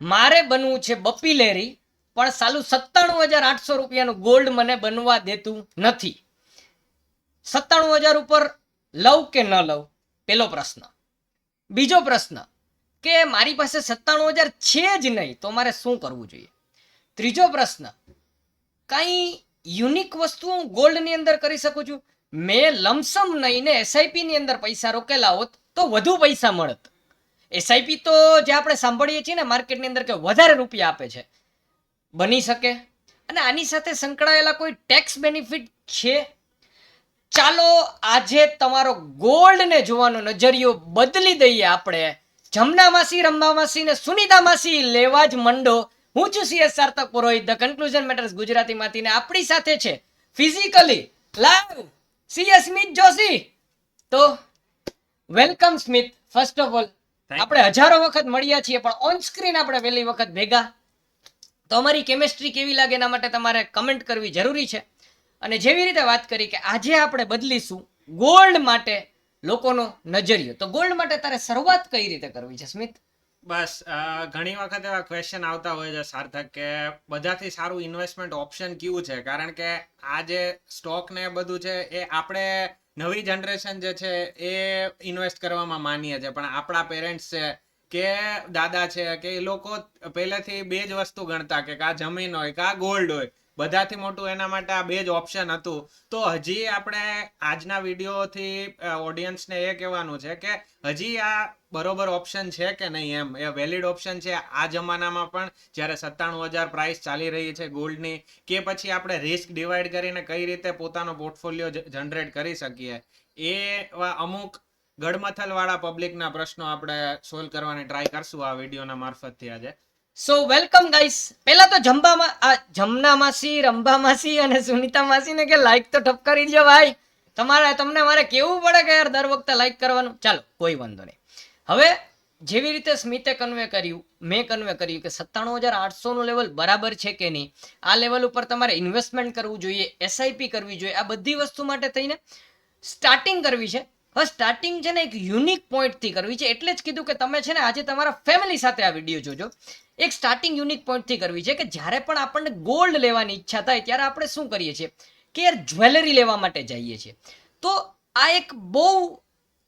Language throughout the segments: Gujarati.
મારે બનવું છે બપીલેરી પણ સાલું સત્તાણું હજાર આઠસો રૂપિયાનું ગોલ્ડ મને બનવા દેતું નથી. સત્તાણું હજાર ઉપર લવ કે ન લવ પેલો પ્રશ્ન. બીજો પ્રશ્ન, કે મારી પાસે સત્તાણું હજાર છે જ નહીં, તો મારે શું કરવું જોઈએ? ત્રીજો પ્રશ્ન, કંઈ યુનિક વસ્તુ હું ગોલ્ડની અંદર કરી શકું છું? મેં લમસમ નહીં ને એસઆઈપીની અંદર પૈસા રોકેલા હોત તો વધુ પૈસા મળત. એસઆઈપી તો જે આપણે સાંભળીએ છીએ ને માર્કેટની અંદર કે વધારે રૂપિયા આપે છે. બની શકે. અને આની સાથે સંકળાયેલા કોઈ ટેક્સ બેનિફિટ છે? ચાલો આજે તમારો ગોલ્ડને જોવાનો નજરિયો બદલી દઈએ આપણે. જમના માસી રંભા માસી ને સુનિતા માસી, લેવા જ મંડો. હું છું CS Sarthak Purohit. The conclusion matters ગુજરાતીમાંથી ને આપણી સાથે છે. Physically live CS Smit Joshi. તો welcome Smit first of all આપણે હજારો વખત મળ્યા છીએ પણ ઓન સ્ક્રીન આપણે પહેલી વખત ભેગા. તો અમારી કેમેસ્ટ્રી કેવી લાગે એના માટે તમારે કમેન્ટ કરવી જરૂરી છે. અને જેવી રીતે વાત કરી કે આજે આપણે બદલીશું ગોલ્ડ માટે લોકોનો નજરિયો. તો ગોલ્ડ માટે તારે શરૂઆત કઈ રીતે કરવી છે સ્મિત? બસ ઘણી વખત એવા ક્વેશ્ચન આવતા હોય છે સાર્થક કે બધાથી સારું ઇન્વેસ્ટમેન્ટ ઓપ્શન કયું છે? કારણ કે આ જે સ્ટોક ને બધું છે એ આપણે નવી જનરેશન જે છે એ ઇન્વેસ્ટ કરવામાં માનીએ છે. પણ આપણા પેરેન્ટ્સ છે કે દાદા છે કે એ લોકો પહેલેથી બે જ વસ્તુ ગણતા કે કા જમીન હોય, કા ગોલ્ડ હોય. બધાથી મોટું એના માટે આ બે જ ઓપ્શન હતું. તો હજી આપણે આજના વિડીયોથી ઓડિયન્સને એ કહેવાનું છે કે હજી આ બરોબર ઓપ્શન છે કે નહીં એમ? એ વેલિડ ઓપ્શન છે. આ જમાનામાં પણ જ્યારે સત્તાણું હજાર પ્રાઇસ ચાલી રહી છે ગોલ્ડની કે પછી આપણે રિસ્ક ડિવાઈડ કરીને કઈ રીતે પોતાનો પોર્ટફોલિયો જનરેટ કરી શકીએ? એવા અમુક ગડમથલ વાળા પબ્લિકના પ્રશ્નો આપણે સોલ્વ કરવાની ટ્રાય કરશું આ વિડીયોના મારફતથી આજે. સો વેલકમ ગાઈસ પહેલા તો જંબામાં આ જમના માસી રંભા માસી અને સુનિતા માસી ને કે લાઈક તો ઠપકારી દો ભાઈ. તમારે તમને મારે કેવું પડે કે યાર દર વખતે લાઈક કરવાનું? ચાલો, કોઈ વાંધો નહીં. હવે, જેવી રીતે સ્મિતે કન્વે કર્યું, મેં કન્વે કર્યું કે સત્તાણું હજાર આઠસોનું લેવલ બરાબર છે કે નહીં, આ લેવલ ઉપર તમારે ઇન્વેસ્ટમેન્ટ કરવું જોઈએ એસઆઈપી કરવી જોઈએ, આ બધી વસ્તુ માટે થઈને સ્ટાર્ટિંગ કરવી છે. હવે સ્ટાર્ટિંગ છે ને એક યુનિક પોઈન્ટથી કરવી છે. એટલે જ કીધું કે તમે છે ને આજે તમારા ફેમિલી સાથે આ વીડિયો જોજો. એક સ્ટાર્ટિંગ યુનિક પોઈન્ટથી કરવી છે કે જ્યારે પણ આપણને ગોલ્ડ લેવાની ઈચ્છા થાય ત્યારે આપણે શું કરીએ છીએ? કે યાર જ્વેલરી લેવા માટે જઈએ છીએ. તો આ એક બહુ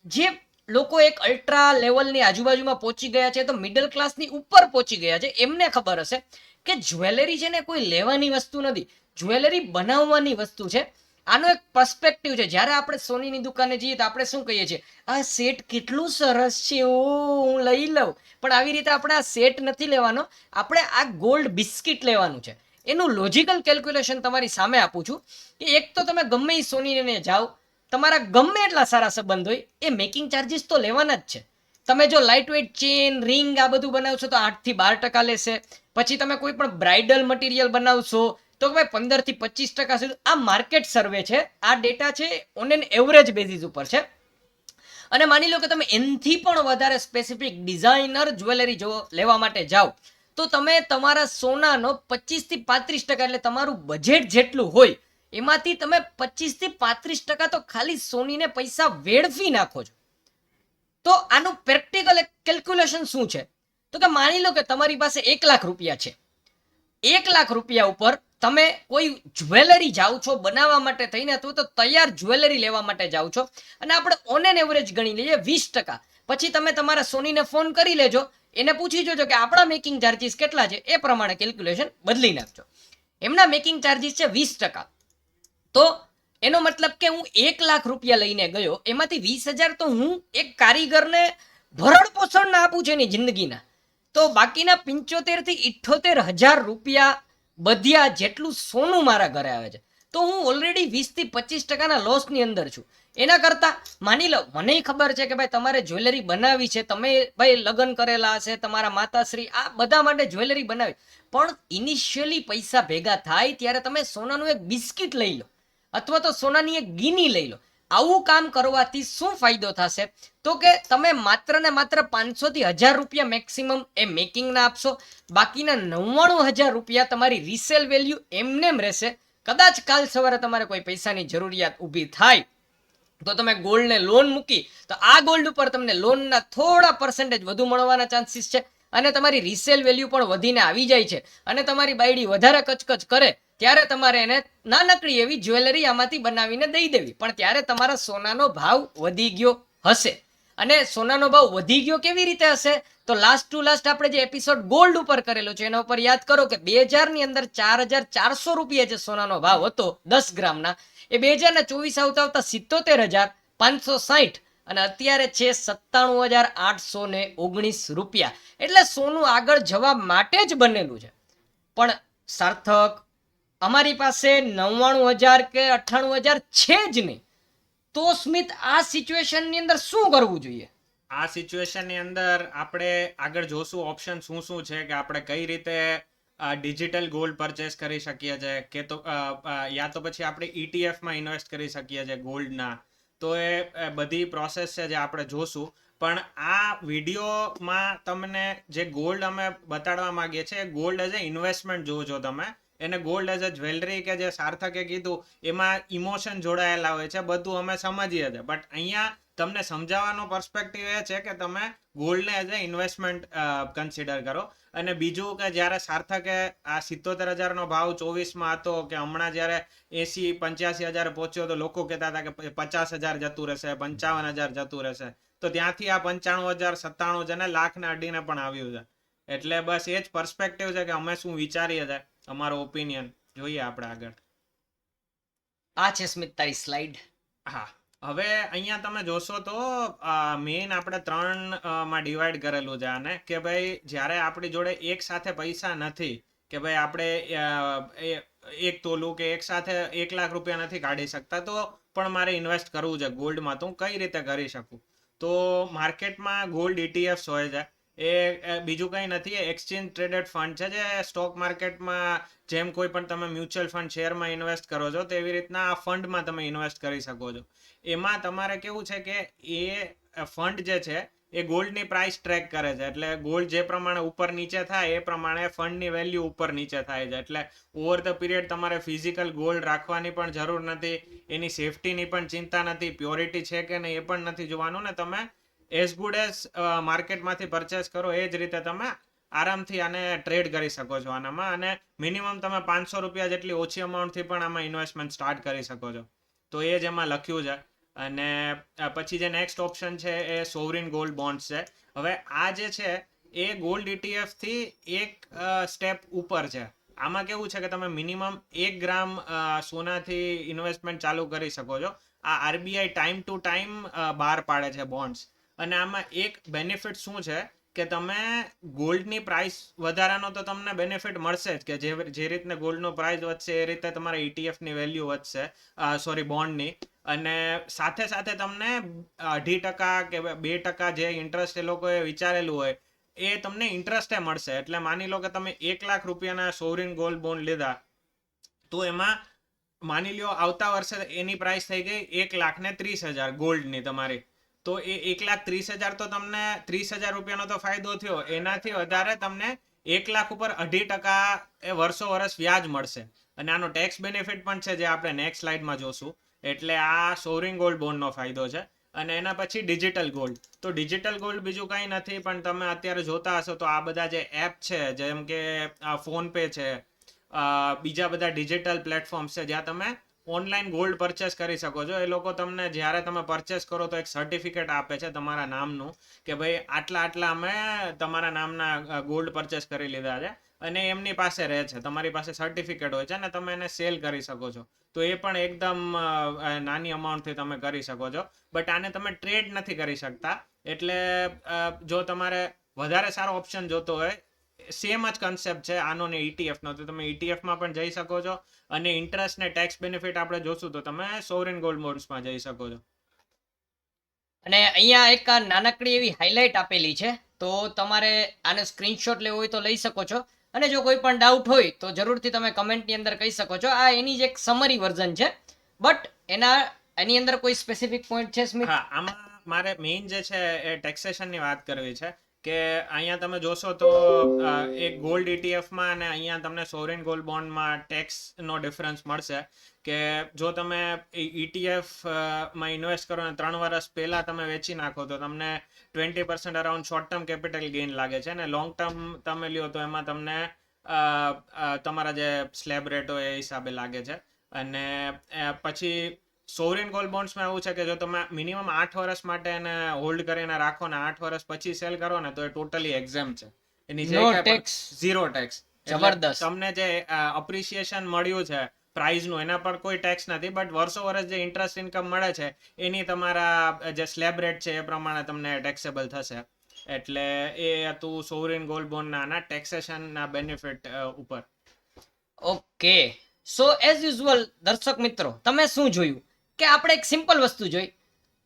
જે લોકો એક અલ્ટ્રા લેવલની આજુબાજુમાં પહોંચી ગયા છે, તો મિડલ ક્લાસની ઉપર પહોંચી ગયા છે, એમને ખબર હશે કે જ્વેલરી છે ને કોઈ લેવાની વસ્તુ નથી. જ્વેલરી બનાવવાની વસ્તુ છે. આનો એક પર્સપેક્ટિવ છે. જ્યારે આપણે સોનીની દુકાને જઈએ તો આપણે શું કહીએ છીએ? આ સેટ કેટલું સરસ છે, ઓ, હું લઈ લઉં. પણ આવી રીતે આપણે આ સેટ નથી લેવાનો. આપણે આ ગોલ્ડ બિસ્કિટ લેવાનું છે. એનું લોજિકલ કેલ્ક્યુલેશન તમારી સામે આપું છું કે એક તો તમે ગમે એ સોનીને જાઓ. તમારા ગમે એટલા સારા સંબંધ હોય, એ મેકિંગ ચાર્જીસ તો લેવાના જ છે. તમે જો લાઇટ વેઇટ ચેન રિંગ આ બધું બનાવશો તો આઠથી બાર ટકા લેશે. પછી તમે કોઈ પણ બ્રાઇડલ મટીરિયલ બનાવશો તો ભાઈ પંદરથી પચીસ ટકા સુધી આ માર્કેટ સર્વે છે, આ ડેટા છે ઓન એન એવરેજ બેઝિસ ઉપર છે. અને માની લો કે તમે એનથી પણ વધારે સ્પેસિફિક ડિઝાઇનર જ્વેલરી જો લેવા માટે જાઓ, તો તમે તમારા સોનાનો પચીસથી પાંત્રીસ ટકા એટલે તમારું બજેટ જેટલું હોય, એમાંથી તમે પચીસથી પાંત્રીસ ટકા તો ખાલી સોનીને પૈસા વેડફી નાખો છો. તો આનું પ્રેક્ટિકલ કેલ્ક્યુલેશન શું છે? તો કે માની લો કે તમારી પાસે એક લાખ રૂપિયા છે. એક લાખ રૂપિયા ઉપર તમે કોઈ જ્વેલરી જાઓ છો બનાવવા માટે થઈને, અથવા તો તૈયાર જ્વેલરી લેવા માટે જાઓ છો, અને આપણે ઓન એન એવરેજ ગણી લઈએ વીસ ટકા. પછી તમે તમારા સોનીને ફોન કરી લેજો, એને પૂછી જોજો કે આપણા મેકિંગ ચાર્જીસ કેટલા છે, એ પ્રમાણે કેલ્ક્યુલેશન બદલી નાખજો. એમના મેકિંગ ચાર્જીસ છે વીસ ટકા. તો એનો મતલબ કે હું એક લાખ રૂપિયા લઈને ગયો, એમાંથી વીસ હજાર તો હું એક કારીગરને ભરણ પોષણ આપું છું એની જિંદગીના. તો બાકીના પંચોતેરથી ઇઠ્ઠોતેર હજાર રૂપિયા બધ્યા જેટલું સોનું મારા ઘરે આવે છે. તો હું ઓલરેડી વીસથી પચીસ ટકાના લોસની અંદર છું. એના કરતાં માની લો, મને ખબર છે કે ભાઈ તમારે જ્વેલરી બનાવી છે, તમે ભાઈ લગ્ન કરેલા હશે, તમારા માતાશ્રી, આ બધા માટે જ્વેલરી બનાવી. પણ ઇનિશિયલી પૈસા ભેગા થાય ત્યારે તમે સોનાનું એક બિસ્કિટ લઈ લો. અથવા તો સોનાની એક ગીની લઈ લો. આવું કામ કરવાથી શું ફાયદો થશે? તો કે તમે માત્ર ને માત્ર પાંચસો થી હજાર રૂપિયા મેક્સિમમ એ મેકિંગના આપશો. બાકીના નવ્વાણું હજાર રૂપિયા તમારી રિસેલ વેલ્યુ એમનેમ રહેશે. કદાચ કાલ સવારે તમારે કોઈ પૈસાની જરૂરિયાત ઊભી થાય. તો તમે ગોલ્ડને લોન મૂકી, તો આ ગોલ્ડ ઉપર તમને લોનના થોડા પર્સન્ટેજ વધુ મળવાના ચાન્સીસ છે. અને તમારી રિસેલ વેલ્યુ પણ વધીને આવી જાય છે. અને તમારી બાયડી વધારે કચકચ કરે ત્યારે તમારે એને નાનકડી એવી જ્વેલરી આમાંથી બનાવીને દઈ દેવી. પણ ત્યારે તમારા સોનાનો ભાવ વધી ગયો હશે. અને સોનાનો ભાવ વધી ગયો કેવી રીતે હશે? તો લાસ્ટ ટુ લાસ્ટ આપણે જે એપિસોડ ગોલ્ડ ઉપર કરેલો છે, એના ઉપર યાદ કરો કે બે ની અંદર ચાર હજાર ચારસો રૂપિયા જે સોનાનો ભાવ હતો, દસ ગ્રામના, એ બે હજાર ને ચોવીસ આવતા આવતા સિત્તોતેર હજાર પાંચસો સાહીઠ અને અત્યારે છે સત્તાણું હજાર આઠસો ને ઓગણીસ રૂપિયા. એટલે સોનું આગળ જવા માટે જ બનેલું છે. પણ સાર્થક અમારી પાસે નવ્વાણું હજાર કે અઠ્ઠાણું હજાર છે જ નહીં. તો સ્મિત, આ સિચ્યુએશનની અંદર શું કરવું જોઈએ? આ સિચ્યુએશનની અંદર આપણે આગળ જોશું ઓપ્શન શું શું છે કે આપણે કઈ રીતે ડિજિટલ ગોલ્ડ પરચેસ કરી શકીએ છીએ, કે તો યા તો પછી આપણે ઇટીએફમાં ઇન્વેસ્ટ કરી શકીએ છીએ ગોલ્ડના તો એ બધી પ્રોસેસ છે જે આપણે જોશું. પણ આ વિડીયોમાં તમને જે ગોલ્ડ અમે બતાડવા માંગીએ છીએ ગોલ્ડ એઝ એ ઇન્વેસ્ટમેન્ટ જોજો તમે. એને ગોલ્ડ એઝ અ જ્વેલરી કે જે સાર્થકે કીધું, એમાં ઇમોશન જોડાયેલા હોય છે, બધું અમે સમજીએ છીએ. બટ અહીંયા તમને સમજાવવાનો પર્સપેક્ટિવ એ છે કે તમે ગોલ્ડને એઝ અ ઇન્વેસ્ટમેન્ટ કન્સિડર કરો. અને બીજું કે જ્યારે સાર્થકે આ સિત્તોતેર હજારનો ભાવ ચોવીસમાં હતો કે હમણાં જ્યારે એસી પંચ્યાસી હજાર પહોંચ્યો તો લોકો કહેતા હતા કે પચાસ હજાર જતું રહેશે, પંચાવન હજાર જતું રહેશે. તો ત્યાંથી આ પંચાણું હજાર, સત્તાણું છે ને લાખને અડીને પણ આવ્યું છે. એટલે બસ એ જ પર્સપેક્ટિવ છે કે અમે શું વિચારીએ છીએ. અમારો ઓપિનિયન જોઈએ આપણે આગળ. આ છે સ્મિત તારી સ્લાઇડ હા હવે અહીંયા તમે જોશો તો મેઇન આપણે ત્રણમાં ડિવાઈડ કરેલું છે આને કે ભાઈ જ્યારે આપણી જોડે એક સાથે પૈસા નથી કે ભાઈ આપણે એક તોલું કે એક સાથે એક લાખ રૂપિયા નથી કાઢી શકતા તો પણ મારે ઇન્વેસ્ટ કરવું છે. ગોલ્ડમાં તો હું કઈ રીતે કરી શકું? તો માર્કેટમાં ગોલ્ડ ઇટીએફ્સ હોય છે. એ બીજું કંઈ નથી એક્સચેન્જ ટ્રેડેડ ફંડ છે જે સ્ટોક માર્કેટમાં જેમ કોઈ પણ તમે મ્યુચ્યુઅલ ફંડ શેરમાં ઇન્વેસ્ટ કરો છો, તેવી રીતના આ ફંડમાં તમે ઇન્વેસ્ટ કરી શકો છો. એમાં તમારે કેવું છે કે એ ફંડ જે છે, એ ગોલ્ડની પ્રાઇસ ટ્રેક કરે છે. એટલે ગોલ્ડ જે પ્રમાણે ઉપર નીચે થાય, એ પ્રમાણે ફંડની વેલ્યુ ઉપર નીચે થાય છે. એટલે ઓવર ધ પીરિયડ તમારે ફિઝિકલ ગોલ્ડ રાખવાની પણ જરૂર નથી, એની સેફટીની પણ ચિંતા નથી પ્યોરિટી છે કે નહીં એ પણ નથી જોવાનું ને તમે એઝ ગુડ એઝ માર્કેટમાંથી પરચેસ કરો, એ જ રીતે તમે આરામથી આને ટ્રેડ કરી શકો છો આનામાં. અને મિનિમમ તમે પાંચસો રૂપિયા જેટલી ઓછી અમાઉન્ટથી પણ આમાં ઇન્વેસ્ટમેન્ટ સ્ટાર્ટ કરી શકો છો. તો એ જ એમાં લખ્યું છે. અને પછી જે નેક્સ્ટ ઓપ્શન છે એ સોવરિન ગોલ્ડ બોન્ડ્સ છે. હવે આ જે છે એ ગોલ્ડ ઇટીએફથી એક સ્ટેપ ઉપર છે. આમાં કેવું છે કે તમે મિનિમમ એક ગ્રામ સોનાથી ઇન્વેસ્ટમેન્ટ ચાલુ કરી શકો છો. આ આરબીઆઈ ટાઈમ ટુ ટાઈમ બહાર પાડે છે બોન્ડ્સ અને આમાં એક બેનિફિટ શું છે કે તમે ગોલ્ડની પ્રાઇસ વધારાનો તો તમને બેનિફિટ મળશે જ કે જે જે રીતને ગોલ્ડનો પ્રાઇસ વધશે, એ રીતે તમારા ઇટીએફની વેલ્યુ વધશે સોરી બોન્ડની અને સાથે સાથે તમને અઢી ટકા કે બે ટકા જે ઇન્ટરેસ્ટ એ લોકોએ વિચારેલું હોય, એ તમને ઇન્ટરેસ્ટે મળશે. એટલે માની લો કે તમે એક લાખ રૂપિયાના સોવરિન ગોલ્ડ બોન્ડ લીધા, તો એમાં માની લ્યો આવતા વર્ષે એની પ્રાઇસ થઈ ગઈ એક લાખ ને ત્રીસ હજાર ગોલ્ડની તમારી. તો એ એક લાખ ત્રીસ હજાર તો તમને ત્રીસ હજાર રૂપિયાનો તો ફાયદો થયો. એનાથી વધારે તમને એક લાખ ઉપર અઢી ટકા એ વર્ષો વર્ષ વ્યાજ મળશે. અને આનો ટેક્સ બેનિફિટ પણ છે જે આપણે નેક્સ્ટ સ્લાઇડમાં જોશું. એટલે આ સોરિંગ ગોલ્ડ બોન્ડનો ફાયદો છે. અને એના પછી ડિજિટલ ગોલ્ડ તો ડિજિટલ ગોલ્ડ બીજું કંઈ નથી, પણ તમે અત્યારે જોતા હશો તો આ બધા જે એપ છે, જેમ કે આ ફોનપે છે બીજા બધા ડિજિટલ પ્લેટફોર્મ્સ છે, જ્યાં તમે ઓનલાઈન ગોલ્ડ પરચેસ કરી શકો છો. એ લોકો તમને જ્યારે તમે પરચેસ કરો તો એક સર્ટિફિકેટ આપે છે તમારા નામનું કે ભાઈ આટલા આટલા અમે તમારા નામના ગોલ્ડ પરચેસ કરી લીધા છે અને એમની પાસે રહે છે. તમારી પાસે સર્ટિફિકેટ હોય છે અને તમે એને સેલ કરી શકો છો. તો એ પણ એકદમ નાની અમાઉન્ટથી તમે કરી શકો છો. બટ આને તમે ટ્રેડ નથી કરી શકતા. એટલે જો તમારે વધારે સારો ઓપ્શન જોતો હોય સેમ જ કન્સેપ્ટ છે આનો ને ઈટીએફનો નો. તો તમે ઈટીએફમાં પણ જઈ શકો છો અને ઇન્ટરેસ્ટ ને ટેક્સ બેનિફિટ આપણે જોશું તો તમે સોવરેન ગોલ્ડ બોન્ડ્સમાં જઈ શકો છો. અને અહીંયા એક નાનકડી એવી હાઇલાઇટ આપેલી છે તો તમારે આને સ્ક્રીનશોટ લેવો હોય તો લઈ શકો છો. અને જો કોઈ પણ ડાઉટ હોય તો જરૂરથી તમે કમેન્ટની અંદર કહી શકો છો. આ એની જ એક સમરી વર્ઝન છે બટ એના એની અંદર કોઈ સ્પેસિફિક પોઈન્ટ છે સ્મિત હા આમાં મારે મેઇન જે છે એ ટેક્સેશનની વાત કરવી છે. કે અહીંયા તમે જોશો તો એક ગોલ્ડ ઇટીએફમાં અને અહીંયા તમને સોવરિન ગોલ્ડ બોન્ડમાં ટેક્સનો ડિફરન્સ મળશે. કે જો તમે ઇટીએફમાં ઇન્વેસ્ટ કરો અને ત્રણ વર્ષ પહેલાં તમે વેચી નાખો, તો તમને twenty percent around short term capital gain લાગે છે. અને લોંગ ટર્મ તમે લ્યો તો એમાં તમને તમારા જે સ્લેબ રેટ હોય એ હિસાબે લાગે છે. અને પછી સોવરિન ગોલ્ડ બોન્ડ્સમાં એવું છે કે જો તમે મિનિમમ આઠ વર્ષ માટે એને હોલ્ડ કરીને રાખો ને આઠ વર્ષ પછી સેલ કરો ને તો એ ટોટલી એક્ઝામ છે. એની જે ટેક્સ ઝીરો ટેક્સ જબરદસ્ત. તમને જે અપ્રિશિએશન મળ્યું છે પ્રાઇઝનું એના પર કોઈ ટેક્સ નથી બટ વર્ષો વર્ષ જે ઇન્ટરેસ્ટ ઇન્કમ મળે છે એની તમારા જે સ્લેબ રેટ છે એ પ્રમાણે તમને ટેક્સેબલ થશે. એટલે એ હતું સોવરિન ગોલ્ડ બોન્ડના ના આના ટેક્સેશન બેનિફિટ ઉપર. ઓકે સો એઝ યુઝ્યુઅલ દર્શક મિત્રો તમે શું જોયું? કે આપણે એક સિમ્પલ વસ્તુ જોઈ.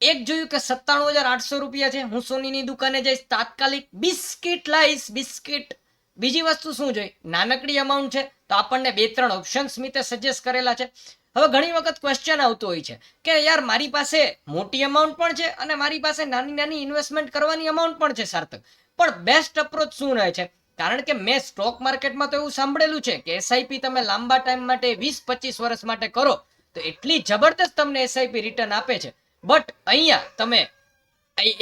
એક જોયું કે સત્તાણું હજાર આઠસો રૂપિયા છે. હું સોનીની દુકાને જઈશ, તાત્કાલિક બિસ્કિટ લાવીશ બિસ્કિટ. બીજી વસ્તુ શું જોઈ? નાનકડી અમાઉન્ટ છે, તો આપણને બે ત્રણ ઓપ્શન સ્મિતે સજેસ્ટ કરેલા છે. હવે ઘણી વખત ક્વેશ્ચન આવતો હોય છે કે યાર, મારી પાસે મોટી અમાઉન્ટ પણ છે અને મારી પાસે નાની નાની ઇન્વેસ્ટમેન્ટ કરવાની અમાઉન્ટ પણ છે સાર્થક. પણ બેસ્ટ અપ્રોચ શું રહે છે? કારણ કે મેં સ્ટોક માર્કેટમાં તો એવું સાંભળેલું છે કે એસઆઈપી તમે લાંબા ટાઈમ માટે વીસ પચીસ વર્ષ માટે કરો. તો એટલી જબરદસ્ત તમને એસઆઈપી રિટર્ન આપે છે. બટ અહીંયા તમે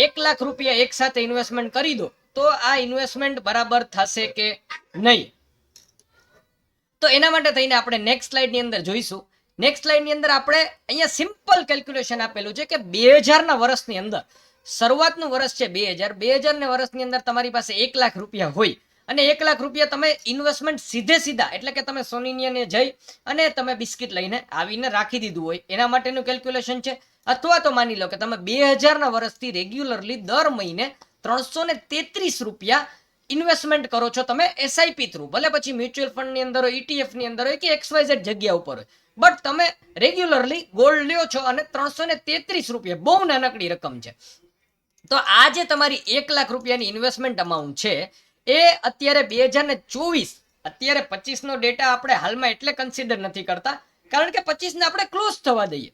એક લાખ રૂપિયા એક સાથે ઇન્વેસ્ટમેન્ટ કરી દો, તો આ ઇન્વેસ્ટમેન્ટ બરાબર થશે કે નહીં? તો એના માટે થઈને આપણે નેક્સ્ટ સ્લાઇડની અંદર જોઈશું. નેક્સ્ટ સ્લાઇડની અંદર આપણે અહીંયા સિમ્પલ કેલ્ક્યુલેશન આપેલું છે કે બે હજારના વર્ષની અંદર, શરૂઆતનું વર્ષ છે બે હજાર, બે હજારના વર્ષની અંદર તમારી પાસે એક લાખ રૂપિયા હોય. અને એક લાખ રૂપિયા તમે ઇન્વેસ્ટમેન્ટ સીધે સીધા, એટલે કે તમે સોનીનિયાને જઈ અને તમે બિસ્કિટ લઈને આવીને રાખી દીધું હોય. એના માટેનું કેલ્ક્યુલેશન છે. અથવા તો માની લો કે તમે બે હજારના વર્ષથી રેગ્યુલરલી દર મહિને ત્રણસો ને તેત્રીસ રૂપિયા ઇન્વેસ્ટમેન્ટ કરો છો તમે એસઆઈપી થ્રુ ભલે પછી મ્યુચ્યુઅલ ફંડની અંદર હોય ETF અંદર હોય, કે એક્સવાયઝેડ જગ્યા ઉપર હોય. બટ તમે રેગ્યુલરલી ગોલ્ડ લ્યો છો અને ત્રણસો ને તેત્રીસ રૂપિયા, બહુ નાનકડી રકમ છે. તો આ જે તમારી એક લાખ રૂપિયાની ઇન્વેસ્ટમેન્ટ અમાઉન્ટ છે એ અત્યારે બે હજાર ને ચોવીસ. અત્યારે પચીસનો ડેટા આપણે હાલમાં એટલે કન્સિડર નથી કરતા, કારણ કે પચીસને આપણે ક્લોઝ થવા દઈએ.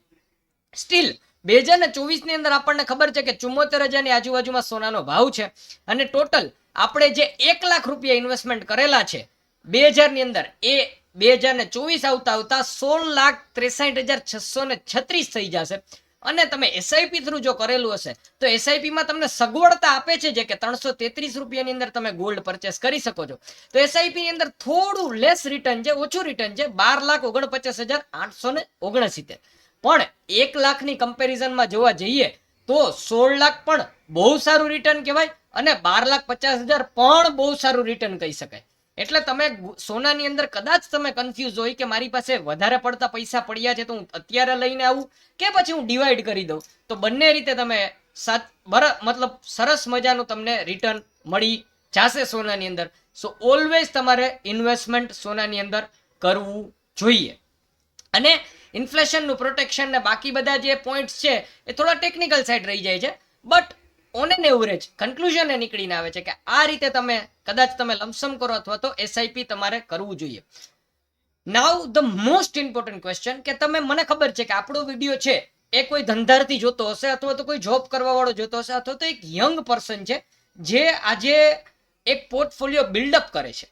સ્ટીલ બે હજાર ને ચોવીસની અંદર આપણને ખબર છે કે ચુમ્મોતેર હજારની આજુબાજુમાં સોનાનો ભાવ છે અને ટોટલ આપણે જે એક લાખ રૂપિયા ઇન્વેસ્ટમેન્ટ કરેલા છે, બે હજારની અંદર એ બે હજાર ને ચોવીસ આવતા આવતા સોળ લાખ ત્રેસાઠ હજાર છસો ને છત્રીસ થઈ જશે. અને તમે એસઆઈપી થ્રુ જો કરેલું હશે, તો એસઆઈપીમાં તમને સગવડતા આપે છે જે કે ત્રણસો તેત્રીસ રૂપિયાની અંદર તમે ગોલ્ડ પરચેસ કરી શકો છો. તો એસઆઈપી ની અંદર થોડું લેસ રિટર્ન છે, ઓછું રિટર્ન છે, બાર લાખ ઓગણપચાસ હજાર આઠસો ને ઓગણસિત્તેર. પણ એક લાખની કમ્પેરિઝનમાં જોવા જઈએ, તો સોળ લાખ પણ બહુ સારું રિટર્ન કહેવાય અને બાર લાખ પચાસ હજાર પણ બહુ સારું રિટર્ન કહી શકાય. એટલે તમે સોનાની અંદર કદાચ તમે કન્ફ્યુઝ હોય કે મારી પાસે વધારે પડતા પૈસા પડ્યા છે તો હું અત્યારે લઈને આવું કે પછી હું ડિવાઈડ કરી દઉં. તો બંને રીતે તમે સાત બર મતલબ સરસ મજાનું તમને રિટર્ન મળી જશે સોનાની અંદર. સો ઓલવેઝ તમારે ઇન્વેસ્ટમેન્ટ સોનાની અંદર કરવું જોઈએ. અને ઇન્ફ્લેશનનું પ્રોટેક્શન ને બાકી બધા જે પોઈન્ટ્સ છે એ થોડા ટેકનિકલ સાઈડ રહી જાય છે. But on an average conclusion એ નીકળીને આવે છે કે આ રીતે તમે કદાચ તમે લમસમ કરો અથવા તો એસઆઈપી તમારે કરવું જોઈએ. Now the most important question કે તમે મને ખબર છે કે આપણો વીડિયો છે એ કોઈ ધંધાર્થી જોતો હશે અથવા તો કોઈ જોબ કરવા વાળો જોતો હશે અથવા તો એક યંગ પર્સન છે જે આજે એક પોર્ટફોલિયો બિલ્ડઅપ કરે છે.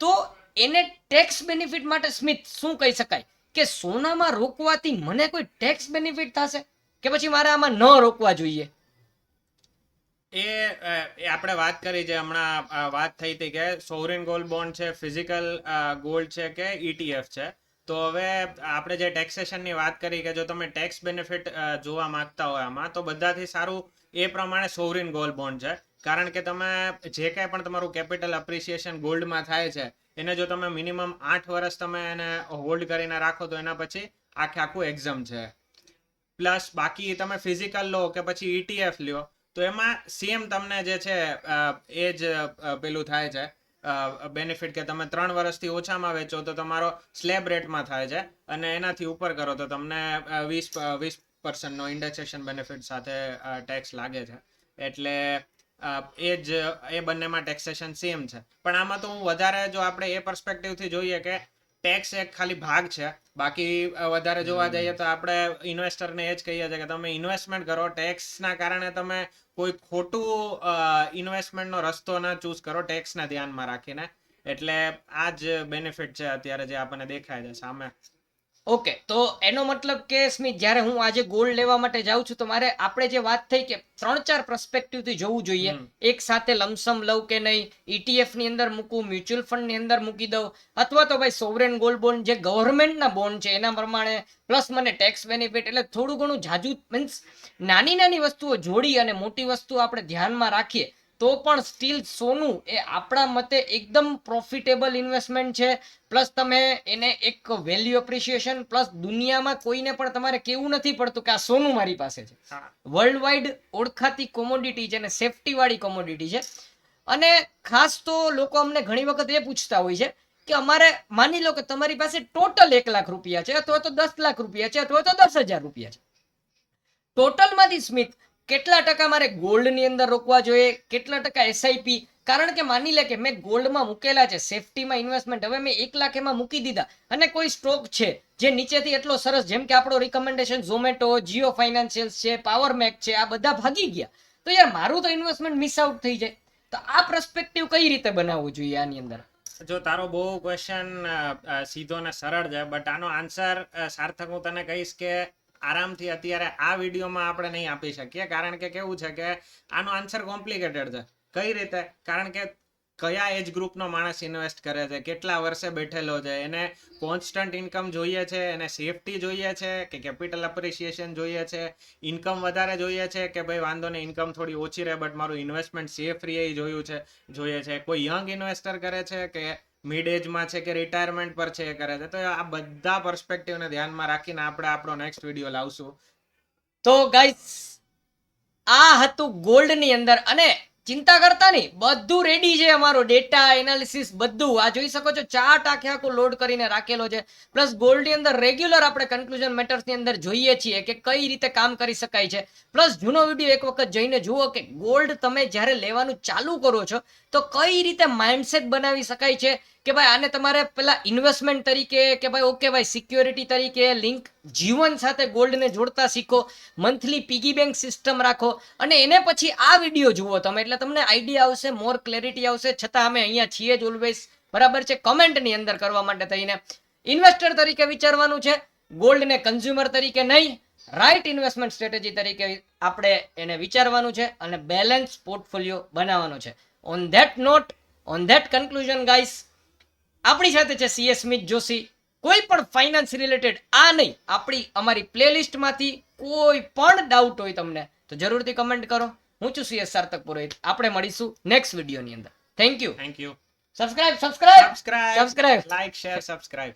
તો એને ટેક્સ બેનિફિટ માટે સ્મિથ શું કહી શકાય? કે સોનામાં રોકવાથી મને કોઈ ટેક્સ બેનિફિટ થશે? કે પછી મારે આમાં ન રોકવા જોઈએ? એ આપણે વાત કરી જે હમણાં વાત થઈ હતી કે સોવરિન ગોલ્ડ બોન્ડ છે ફિઝિકલ ગોલ્ડ છે કે ઈટીએફ છે. તો હવે આપણે જે ટેક્સેશનની વાત કરી કે જો તમે ટેક્સ બેનિફિટ જોવા માંગતા હોય આમાં, તો બધાથી સારું એ પ્રમાણે સોવરિન ગોલ્ડ બોન્ડ છે. કારણ કે તમે જે કાંઈ પણ તમારું કેપિટલ અપ્રિસિએશન ગોલ્ડમાં થાય છે, એને જો તમે મિનિમમ આઠ વર્ષ તમે એને હોલ્ડ કરીને રાખો તો એના પછી આખે આખું એક્ઝામ છે. પ્લસ બાકી તમે ફિઝિકલ લો કે પછી ઈટીએફ લ્યો તો એમાં સેમ તમને જે છે એ જ પેલું થાય છે બેનિફિટ કે તમે ત્રણ વર્ષથી ઓછામાં વેચો તો તમારો સ્લેબ રેટમાં થાય છે અને એનાથી ઉપર કરો તો તમને વીસ વીસ પર્સન્ટનો ઇન્ડેક્સેશન બેનિફિટ સાથે ટેક્સ લાગે છે. એટલે એ જ, એ બંનેમાં ટેક્સેશન સેમ છે. પણ આમાં તો હું વધારે જો આપણે એ પર્સપેક્ટિવથી જોઈએ કે ટેક્સ એક ખાલી ભાગ છે બાકી વધારે જોવા જઈએ તો આપણે ઇન્વેસ્ટરને એ જ કહીએ છીએ કે તમે ઇન્વેસ્ટમેન્ટ કરો ટેક્સના કારણે તમે કોઈ ખોટું ઇન્વેસ્ટમેન્ટનો રસ્તો ના ચૂઝ કરો ટેક્સના ધ્યાનમાં રાખીને. એટલે આ જ બેનિફિટ છે અત્યારે જે આપણને દેખાય છે સામે. ઓકે તો એનો મતલબ કે સ્મિત જ્યારે હું આજે ગોલ્ડ લેવા માટે જાઉં છું તો મારે આપણે જે વાત થઈ કે ત્રણ ચારથી જોવું જોઈએ. એક સાથે લમસમ લઉં કે નહીં ETF ની અંદર મૂકું મ્યુચ્યુઅલ ફંડની અંદર મૂકી દઉં અથવા તો ભાઈ સોવરેન ગોલ્ડ બોન્ડ જે ગવર્મેન્ટના બોન્ડ છે એના પ્રમાણે પ્લસ મને ટેક્સ બેનિફિટ એટલે થોડું ઘણું જાજુ મીન્સ નાની નાની વસ્તુઓ જોડી અને મોટી વસ્તુ આપણે ધ્યાનમાં રાખીએ તો પણ સ્ટીલ સોનું એ આપણા મતે એકદમ પ્રોફિટેબલ ઇન્વેસ્ટમેન્ટ છે. પ્લસ તમે એને એક વેલ્યુ એપ્રિશિએશન પ્લસ દુનિયામાં કોઈને પણ તમારે કેવું નથી પડતું કે આ સોનું મારી પાસે છે. વર્લ્ડ વાઇડ ઓળખાતી કોમોડિટી છે અને સેફટી વાળી કોમોડિટી છે. અને ખાસ તો લોકો અમને ઘણી વખત એ પૂછતા હોય છે કે અમારે માની લો કે તમારી પાસે ટોટલ એક લાખ રૂપિયા છે અથવા તો દસ લાખ રૂપિયા છે અથવા તો દસ હજાર રૂપિયા છે. ટોટલમાંથી સ્મિત કેટલા ટકા મારે ગોલ્ડની અંદર રોકવા જોઈએ? કેટલા ટકા એસઆઈપી કારણ કે માની લે કે મેં ગોલ્ડમાં મૂકેલા છે, સેફટીમાં ઇન્વેસ્ટમેન્ટ હવે મેં એક લાખ એમાં મૂકી દીધા. અને કોઈ સ્ટોક છે જે નીચેથી એટલો સરસ, જેમ કે આપણો રિકમેન્ડેશન ઝોમેટો જીઓ ફાઇનાન્શિયલ્સ છે પાવર મેક છે, આ બધા ભાગી ગયા. તો યાર, મારું તો ઇન્વેસ્ટમેન્ટ મિસ આઉટ થઈ જાય. તો આ પ્રસ્પેક્ટિવ કઈ રીતે બનાવવું જોઈએ આની અંદર? જો તારો બહુ ક્વેશ્ચન સીધો ને સરળ છે બટ આનો આન્સર સાર્થક હું તને કહીશ કે આરામથી અત્યારે આ વિડીયોમાં આપણે નહીં આપી શકીએ, કારણ કે કેવું છે કે આનો આન્સર કોમ્પ્લિકેટેડ છે. કઈ રીતે? કારણ કે કયા એજ ગ્રુપનો માણસ ઇન્વેસ્ટ કરે છે, કેટલા વર્ષે બેઠેલો છે, એને કોન્સ્ટન્ટ ઇન્કમ જોઈએ છે, એને સેફટી જોઈએ છે, કે કેપિટલ એપ્રિસિએશન જોઈએ છે ઇન્કમ વધારે જોઈએ છે, કે ભાઈ વાંધો નહીં ઇન્કમ થોડી ઓછી રહે બટ મારું ઇન્વેસ્ટમેન્ટ સેફ રહે જોયું છે, જોઈએ છે. કોઈ યંગ ઇન્વેસ્ટર કરે છે કે મિડ એજમાં છે કે રિટાયરમેન્ટ પર છે એ કરે છે. તો આ બધા પર્સપેક્ટિવને ધ્યાનમાં રાખીને આપણે આપણો નેક્સ્ટ વીડિયો લાવશું. તો ગાઈસ આ હતું ગોલ્ડની અંદર અને ચિંતા કરતા નહીં, બધું રેડી છે અમારો ડેટા એનાલિસિસ બધું. આ જોઈ શકો છો ચાર્ટ આખે આખો લોડ કરીને રાખેલો છે. પ્લસ ગોલ્ડની અંદર રેગ્યુલર આપણે કન્ક્લુઝન મેટર્સની અંદર જોઈએ છીએ કે કઈ રીતે કામ કરી શકાય છે. પ્લસ જૂનો વીડિયો એક વખત જઈને જુઓ કે ગોલ્ડ તમે જ્યારે લેવાનું ચાલુ કરો છો, તો કઈ રીતે માઇન્ડસેટ બનાવી શકાય છે? કે ભાઈ આને તમારે પેલા ઇન્વેસ્ટમેન્ટ તરીકે કે ભાઈ ઓકે ભાઈ સિક્યોરિટી તરીકે લિંક જીવન સાથે ગોલ્ડને જોડતા શીખો મંથલી પીગી બેંક સિસ્ટમ રાખો અને એને પછી આ વીડિયો જુઓ તમે. એટલે તમને આઈડિયા આવશે મોર ક્લેરિટી આવશે. છતાં અમે અહીંયા છીએ જ ઓલવેઝ બરાબર છે? કમેન્ટની અંદર કરવા માટે થઈને. ઇન્વેસ્ટર તરીકે વિચારવાનું છે, ગોલ્ડને કન્ઝ્યુમર તરીકે નહીં રાઈટ ઇન્વેસ્ટમેન્ટ સ્ટ્રેટેજી તરીકે આપણે એને વિચારવાનું છે અને બેલેન્સ પોર્ટફોલિયો બનાવવાનો છે. On that not on that conclusion guys આપણી સાથે છે સીએસ સ્મિથ જોશી. કોઈ પણ ફાઇનાન્સ રિલેટેડ આ નહીં આપણી અમારી પ્લેલિસ્ટમાંથી કોઈ પણ ડાઉટ હોય તમને તો જરૂરથી કમેન્ટ કરો. હું છું સીએસ સાર્થક પુરોહિત. આપણે મળીશું નેક્સ્ટ વિડીયોની અંદર. Thank you thank you subscribe subscribe subscribe subscribe like share subscribe